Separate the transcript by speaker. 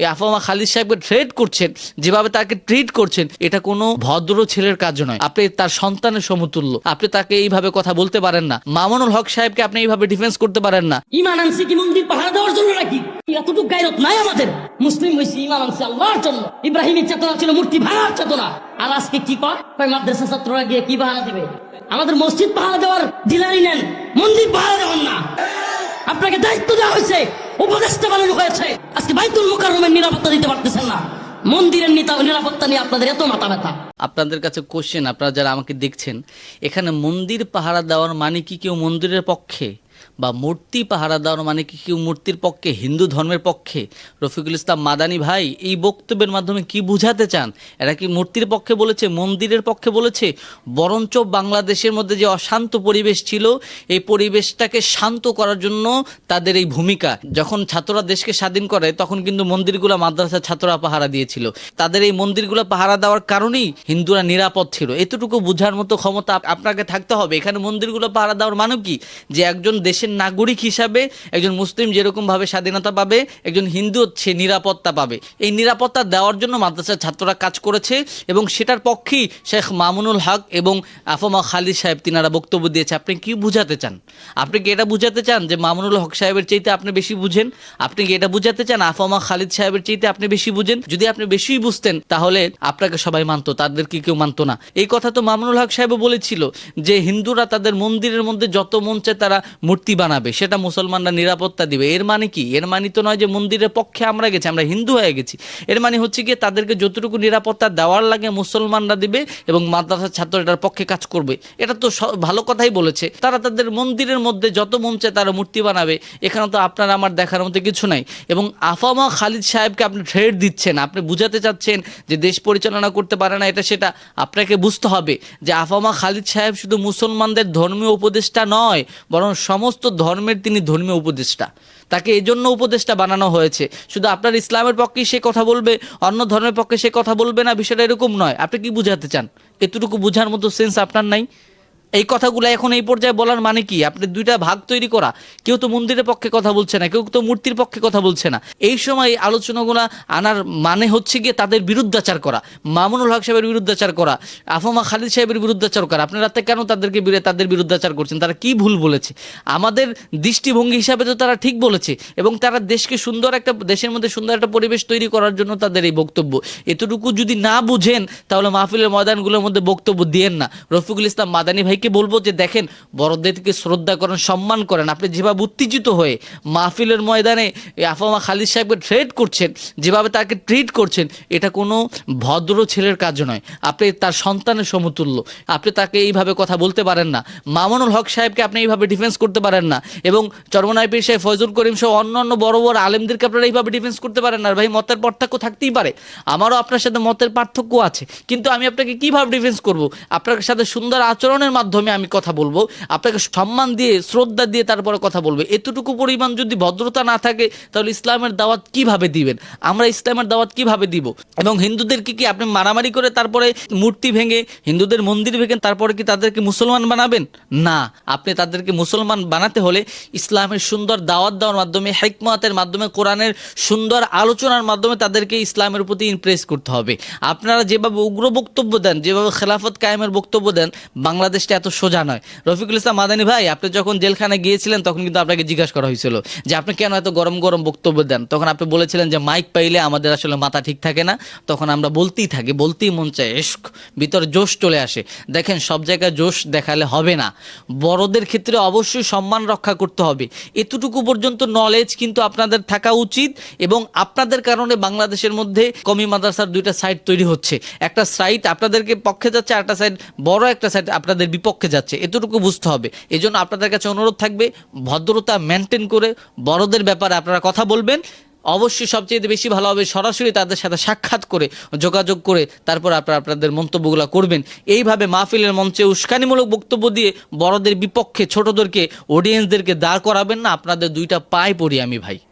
Speaker 1: এই আফামা খালিদ সাহেবকে ট্রেড করছেন, যেভাবে তাকে ট্রিট করছেন, এটা কোনো ভদ্র ছেলের কাজ নয়। আপনি তার সন্তানের সমতুল্য। আপনি তাকে এইভাবে কথা বলতে পারেন না। মামুনুল হক সাহেবকে আপনি এইভাবে ডিফেন্স করতে পারেন না।
Speaker 2: ইমান কি মন্দির পাহারা দেওয়ার জন্য নাকি? এতটুকু গায়রত নাই আমাদের। মুসলিম হয়েছি, ইমান আল্লাহর জন্য। ইব্রাহিমের চেতনা ছিল মূর্তি ভাঙার চেতনা। আর আজকে কি মাদ্রাসা ছাত্ররা গিয়ে কি পাহারা দেবে? আমাদের মসজিদ পাহারা দেওয়ার ডিলারি নেন, মন্দির পাহারা দেওয়ার না। আপনাকে দায়িত্ব দেওয়া হয়েছে। উপদেষ্টা বানানো হয়েছে। আজকে বাইতুল মোকারমের নিরাপত্তা দিতে পারতেছেন না। মন্দিরের নিরাপত্তা নিয়ে আপনাদের এত মাথা ব্যথা।
Speaker 1: আপনাদের কাছে কোশ্চেন আপনারা যারা আমাকে দেখছেন, এখানে মন্দির পাহারা দেওয়ার মানে কি কেউ মন্দিরের পক্ষে? বা মূর্তি পাহারা দেওয়ার মানে কি কেউ মূর্তির পক্ষে, হিন্দু ধর্মের পক্ষে? রফিকুল ইসলাম মাদানী ভাই, এই বক্তব্যের মাধ্যমে কি বুঝাতে চান? এরা কি মূর্তির পক্ষে বলেছে, মন্দিরের পক্ষে বলেছে? বরঞ্চ বাংলাদেশের মধ্যে যে অশান্ত পরিবেশ ছিল, এই পরিবেশটাকে শান্ত করার জন্য তাদের এই ভূমিকা। যখন ছাত্ররা দেশকে স্বাধীন করে, তখন কিন্তু মন্দিরগুলো মাদ্রাসার ছাত্ররা পাহারা দিয়েছিল। তাদের এই মন্দিরগুলো পাহারা দেওয়ার কারণেই হিন্দুরা নিরাপদ ছিল। এতটুকু বোঝার মতো ক্ষমতা আপনাকে থাকতে হবে। এখানে মন্দিরগুলো পাহারা দেওয়ার মানে কি? যে একজন দেশের নাগরিক হিসাবে একজন মুসলিম যেরকম ভাবে স্বাধীনতা পাবে, একজন হিন্দু হচ্ছে নিরাপত্তা পাবে। এই নিরাপত্তা দেওয়ার জন্য মাদ্রাসার ছাত্ররা কাজ করেছে এবং সেটার পক্ষেই শেখ মামুনুল হক এবং আফমা খালিদ সাহেব তিনারা বক্তব্য দিয়েছে। আপনি কি বুঝাতে চান? আপনি কি এটা বুঝাতে চান যে মামুনুল হক সাহেবের চাইতে আপনি বেশি বুঝেন? আপনি কি এটা বুঝাতে চান আফমা খালিদ সাহেবের চাইতে আপনি বেশি বুঝেন? যদি আপনি বেশিই বুঝতেন, তাহলে আপনাকে সবাই মানতো, তাদের কি কেউ মানতো না। এই কথা তো মামুনুল হক সাহেব বলেছিল যে হিন্দুরা তাদের মন্দিরের মধ্যে যত মন চায় তারা মূর্তি বানাবে, সেটা মুসলমানরা নিরাপত্তা দিবে। এর মানে কি? এর মানে তো নয় যে মন্দিরের পক্ষে আমরা গেছি, আমরা হিন্দু হয়ে গেছি। এর মানে হচ্ছে গিয়ে তাদেরকে যতটুকু নিরাপত্তা দেওয়ার লাগে মুসলমানরা দিবে এবং মাদ্রাসার ছাত্র এটার পক্ষে কাজ করবে। এটা তো ভালো কথাই বলেছে। তারা তাদের মন্দিরের মধ্যে যত মন চায় তারা মূর্তি বানাবে। এখানে তো আপনার আমার দেখার মতো কিছু নাই। এবং আফামা খালিদ সাহেবকে আপনি থ্রেড দিচ্ছেন, আপনি বুঝাতে চাচ্ছেন যে দেশ পরিচালনা করতে পারে না, এটা সেটা আপনাকে বুঝতে হবে যে আফামা খালিদ সাহেব শুধু মুসলমানদের ধর্মীয় উপদেষ্টা নয়, বরং সমস্ত ধর্মের তিনি ধর্মীয় উপদেষ্টা। তাকে এই জন্য উপদেষ্টা বানানো হয়েছে। শুধু আপনার ইসলামের পক্ষে সে কথা বলবে, অন্য ধর্মের পক্ষে সে কথা বলবে না, বিষয়টা এরকম নয়। আপনি কি বুঝাতে চান? এতটুকু বোঝার মতো সেন্স আপনার নাই? এই কথাগুলো এখন এই পর্যায়ে বলার মানে কি? আপনি দুইটা ভাগ তৈরি করা। কেউ তো মন্দিরের পক্ষে কথা বলছে না, কেউ তো মূর্তির পক্ষে কথা বলছে না। এই সময় এই আলোচনাগুলো আনার মানে হচ্ছে গিয়ে তাদের বিরুদ্ধাচার করা। মামুনুল হক সাহেবের বিরুদ্ধাচার করা, আফমা খালিদ সাহেবের বিরুদ্ধাচার করা। আপনারা কেন তাদেরকে তাদের বিরুদ্ধাচার করছেন? তারা কি ভুল বলেছে? আমাদের দৃষ্টিভঙ্গি হিসাবে তো তারা ঠিক বলেছে এবং তারা দেশকে সুন্দর একটা, দেশের মধ্যে সুন্দর একটা পরিবেশ তৈরি করার জন্য তাদের এই বক্তব্য। এতটুকু যদি না বুঝেন, তাহলে মাহফিলের ময়দানগুলোর মধ্যে বক্তব্য দিয়েন না। রফিকুল ইসলাম মাদানী ভাইকে বলব যে দেখেন, বড়দেরকে শ্রদ্ধা করেন, সম্মান করেন। আপনি যেভাবে উত্তেজিত হয়ে মাহফিলের ময়দানে আফামা খালিদ সাহেবকে ট্রেড করছেন, যেভাবে তাকে ট্রিট করছেন, এটা কোনো ভদ্র ছেলের কাজ নয়। আপনি তার সন্তানের সমতুল্য। আপনি তাকে এইভাবে কথা বলতে পারেন না। মামুনুল হক সাহেবকে আপনি এইভাবে ডিফেন্স করতে পারেন না। এবং চরমনাই পীর সাহেব ফয়জুল করিম সহ অন্য অন্য বড় বড় আলেমদেরকে আপনারা এইভাবে ডিফেন্স করতে পারেন না। ভাই, মতের পার্থক্য থাকতেই পারে। আমারও আপনার সাথে মতের পার্থক্য আছে। কিন্তু আমি আপনাকে কীভাবে ডিফেন্স করব? আপনার সাথে সুন্দর আচরণের মাধ্যমে আমি কথা বলব। আপনাকে সম্মান দিয়ে, শ্রদ্ধা দিয়ে তারপরে কথা বলব। এতটুকু পরিমাণ যদি ভদ্রতা না থাকে, তাহলে ইসলামের দাওয়াত কীভাবে দিবেন? আমরা ইসলামের দাওয়াত কীভাবে দিব? এবং হিন্দুদেরকে কি আপনি মারামারি করে তারপরে মূর্তি ভেঙে, হিন্দুদের মন্দির ভেঙে তারপরে কি তাদেরকে মুসলমান বানাবেন? না। আপনি তাদেরকে মুসলমান বানাতে হলে ইসলামের সুন্দর দাওয়াত দেওয়ার মাধ্যমে, হেকমতের মাধ্যমে, কোরআনের সুন্দর আলোচনার মাধ্যমে তাদেরকে ইসলামের প্রতি ইমপ্রেস করতে হবে। আপনারা যেভাবে উগ্র বক্তব্য দেন, যেভাবে খেলাফত কায়েমের বক্তব্য দেন, বাংলাদেশটা এত সোজা নয়। রফিকুল ইসলাম মাদানী ভাই, আপনি যখন জেলখানায় গিয়েছিলেন, তখন কিন্তু আপনাকে জিজ্ঞাসা করা হয়েছিল যে আপনি কেন এত গরম গরম বক্তব্য দেন? তখন আপনি বলেছিলেন যে মাইক পাইলে আমাদের আসলে মাথা ঠিক থাকে না। তখন আমরা বলতেই থাকি, বলতেই মন চায় ভিতরে জোশ চলে আসে। দেখেন, সব জায়গায় জোশ দেখালে হবে না। বড়দের ক্ষেত্রে অবশ্যই সম্মান রক্ষা করতে হবে। এতটুকু পর্যন্ত নলেজ কিন্তু আপনাদের থাকা উচিত এবং আপনাদের কারণে বাংলাদেশের মধ্যে কমি মাদ্রাসার দুইটা সাইড তৈরি হচ্ছে। একটা সাইড আপনাদেরকে পক্ষে যাচ্ছে একটা সাইড বড় একটা সাইড আপনাদের বিপক্ষে যাচ্ছে, এতটুকু বুঝতে হবে। এই জন্য আপনাদের কাছে অনুরোধ থাকবে, ভদ্রতা মেনটেন করে বড়দের ব্যাপারে আপনারা কথা বলবেন। অবশ্যই সবচেয়ে বেশি ভালো হবে সরাসরি তাদের সাথে সাক্ষাৎ করে, যোগাযোগ করে তারপর আপনারা আপনাদের মন্তব্যগুলো করবেন। এইভাবে মাহফিলের মঞ্চে উস্কানিমূলক বক্তব্য দিয়ে বড়দের বিপক্ষে ছোটদেরকে অডিয়েন্সদেরকে দাঁড় করাবেন না, আপনাদের দুইটা পায়ে পড়ি আমি ভাই।